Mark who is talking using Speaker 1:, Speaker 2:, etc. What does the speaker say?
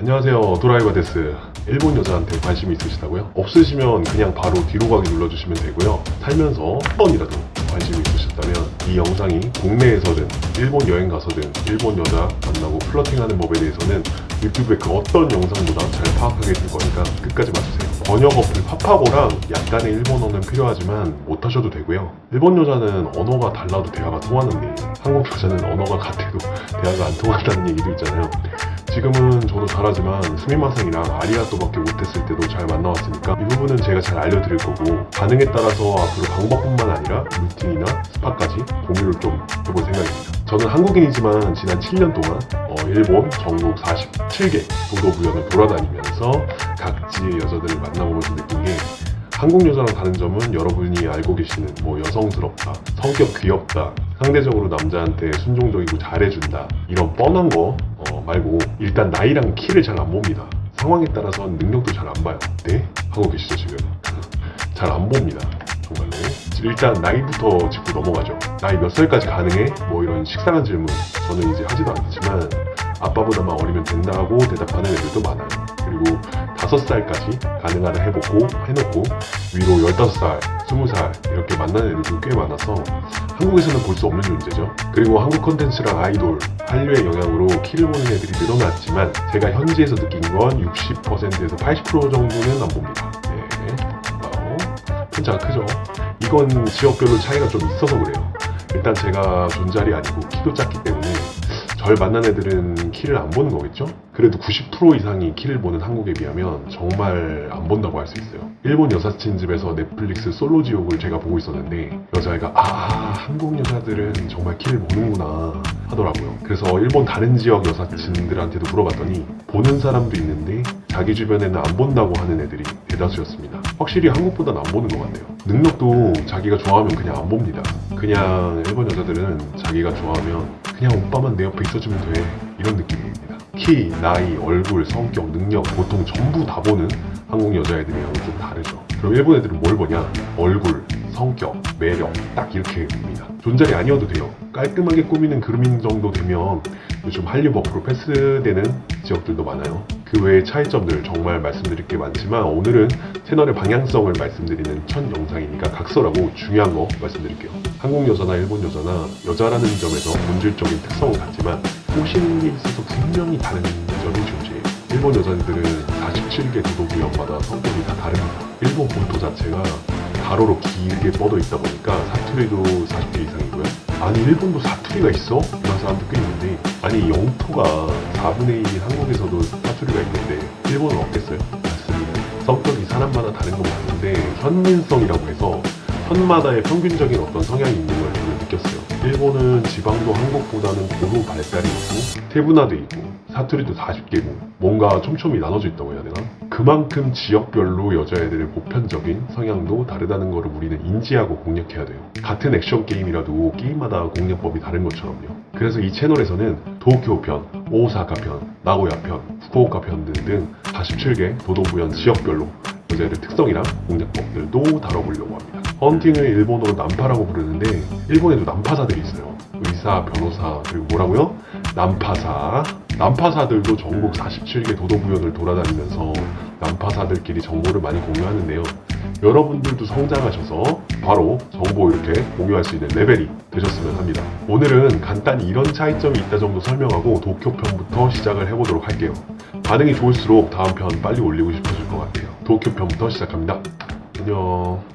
Speaker 1: 안녕하세요. 도라이버 데스. 일본 여자한테 관심이 있으시다고요? 없으시면 그냥 바로 뒤로 가기 눌러주시면 되고요. 살면서 한 번이라도 관심이 있으셨다면 이 영상이 국내에서든 일본 여행 가서든 일본 여자 만나고 플러팅하는 법에 대해서는 유튜브의 그 어떤 영상보다 잘 파악하게 될 거니까 끝까지 봐주세요 번역 어플 파파고랑 약간의 일본어는 필요하지만 못하셔도 되고요 일본 여자는 언어가 달라도 대화가 통하는데 한국 여자는 언어가 같아도 대화가 안 통한다는 얘기도 있잖아요 지금은 저도 잘하지만 스미마생이랑 아리아또밖에 못했을 때도 잘 만나왔으니까 이 부분은 제가 잘 알려드릴 거고 반응에 따라서 앞으로 방법뿐만 아니라 루틴이나 스팟까지 공유를 좀 해볼 생각입니다. 저는 한국인이지만 지난 7년 동안 어, 일본 전국 47개 도도부연을 돌아다니면서 각지 의 여자들을 만나보면서 느낀 게 한국 여자랑 다른 점은 여러분이 알고 계시는 뭐 여성스럽다, 성격 귀엽다, 상대적으로 남자한테 순종적이고 잘해준다 이런 뻔한 거 어, 말고 일단 나이랑 키를 잘 안 봅니다. 상황에 따라서 능력도 잘 안 봐요. 네? 하고 계시죠 지금? 잘 안 봅니다. 정말로. 일단 나이부터 짚고 넘어가죠. 나이 몇 살까지 가능해? 뭐 이런 식상한 질문 저는 이제 하지도 않지만 아빠보다만 어리면 된다고 대답하는 애들도 많아요. 그리고 다섯 살까지 가능하다 해보고 해놓고 위로 15살, 20살 이렇게 만나는 애들도 꽤 많아서 한국에서는 볼 수 없는 존재죠. 그리고 한국 컨텐츠랑 아이돌, 한류의 영향으로 키를 보는 애들이 늘어났지만 제가 현지에서 느낀 건 60%에서 80% 정도는 안 봅니다. 네. 와우. 편차가 크죠. 이건 지역별로 차이가 좀 있어서 그래요. 일단 제가 존잘이 아니고 키도 작기 때문에 절 만난 애들은 키를 안 보는 거겠죠? 그래도 90% 이상이 키를 보는 한국에 비하면 정말 안 본다고 할 수 있어요. 일본 여사친 집에서 넷플릭스 솔로 지옥을 제가 보고 있었는데 여자애가 아 한국 여자들은 정말 키를 보는구나 하더라고요. 그래서 일본 다른 지역 여사친들한테도 물어봤더니 보는 사람도 있는데 자기 주변에는 안 본다고 하는 애들이 대다수였습니다. 확실히 한국보다는 안 보는 것 같아요. 능력도 자기가 좋아하면 그냥 안 봅니다. 그냥 일본 여자들은 자기가 좋아하면 그냥 오빠만 내 옆에 있어주면 돼 이런 느낌입니다. 키, 나이, 얼굴, 성격, 능력 보통 전부 다 보는 한국 여자애들이랑 좀 다르죠. 그럼 일본 애들은 뭘 보냐? 얼굴, 성격, 매력 딱 이렇게 봅니다. 존잘이 아니어도 돼요. 깔끔하게 꾸미는 그루밍 정도 되면 요즘 한류 버프로 패스되는 지역들도 많아요. 그 외의 차이점들 정말 말씀드릴 게 많지만 오늘은 채널의 방향성을 말씀드리는 첫 영상이니까 각설하고 중요한 거 말씀드릴게요. 한국 여자나 일본 여자나 여자라는 점에서 본질적인 특성은 같지만 게 있어서 분명히 다른 점이 존재해요. 일본 여자들은 47개 도도구역마다 성격이 다 다릅니다. 일본 본토 자체가 가로로 길게 뻗어 있다 보니까 사투리도 40개 이상이고요. 아니 일본도 사투리가 있어? 이런 사람도 꽤 있는데 아니 영토가 4분의 1인 한국에서도 사투리가 있는데 일본은 없겠어요? 맞습니다. 성격이 사람마다 다른 건 맞는데 현민성이라고 해서 현마다의 평균적인 어떤 성향이 있는 걸 저는 느꼈어요. 일본은 지방도 한국보다는 고도 발달이 있고 태분화돼 있고 사투리도 40개고 뭔가 촘촘히 나눠져 있다고 해야 되나? 그만큼 지역별로 여자애들의 보편적인 성향도 다르다는 것을 우리는 인지하고 공략해야 돼요. 같은 액션 게임이라도 게임마다 공략법이 다른 것처럼요. 그래서 이 채널에서는 도쿄 편, 오사카 편, 나고야 편, 후쿠오카 편 등등 47개 도도부연 지역별로 여자애들 특성이랑 공략법들도 다뤄보려고 합니다. 헌팅을 일본어로 난파라고 부르는데 일본에도 난파사들이 있어요. 의사, 변호사, 그리고 뭐라고요? 난파사. 난파사들도 전국 47개 도도부연을 돌아다니면서 난파사들끼리 정보를 많이 공유하는데요. 여러분들도 성장하셔서 바로 정보 이렇게 공유할 수 있는 레벨이 되셨으면 합니다. 오늘은 간단히 이런 차이점이 있다 정도 설명하고 도쿄 편부터 시작을 해보도록 할게요. 반응이 좋을수록 다음 편 빨리 올리고 싶어질 것 같아요. 도쿄 편부터 시작합니다. 안녕.